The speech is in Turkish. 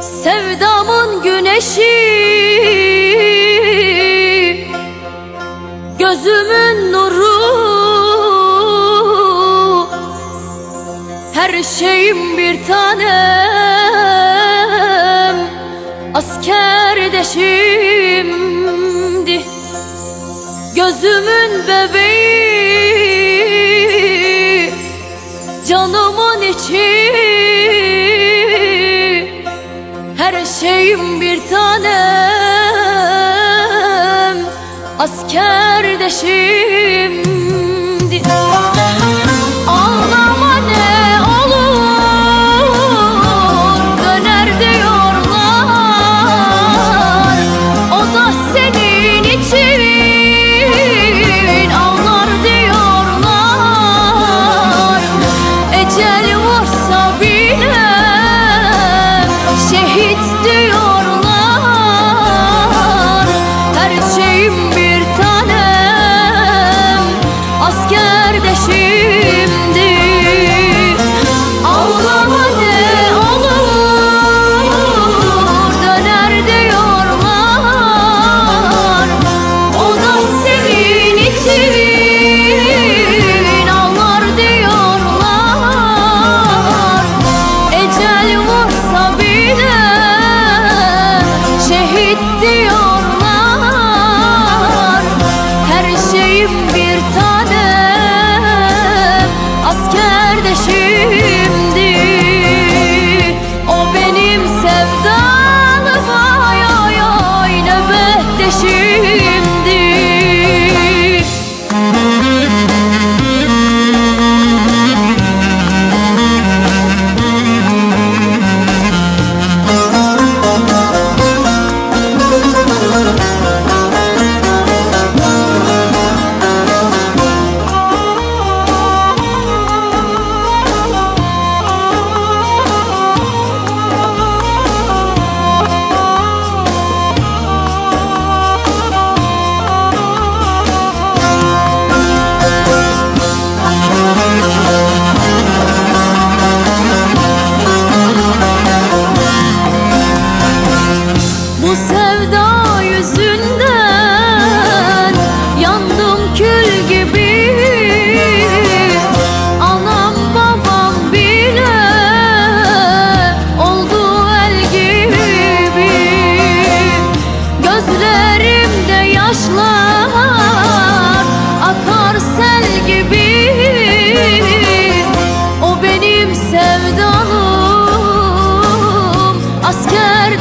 Sevdamın güneşi. Gözümün nuru. Her şeyim bir tanem. Askerdeşimdi. Gözümün bebeği. Her şeyim bir tanem Asker deşim yaşlar akar sel gibi. O benim sevdalım asker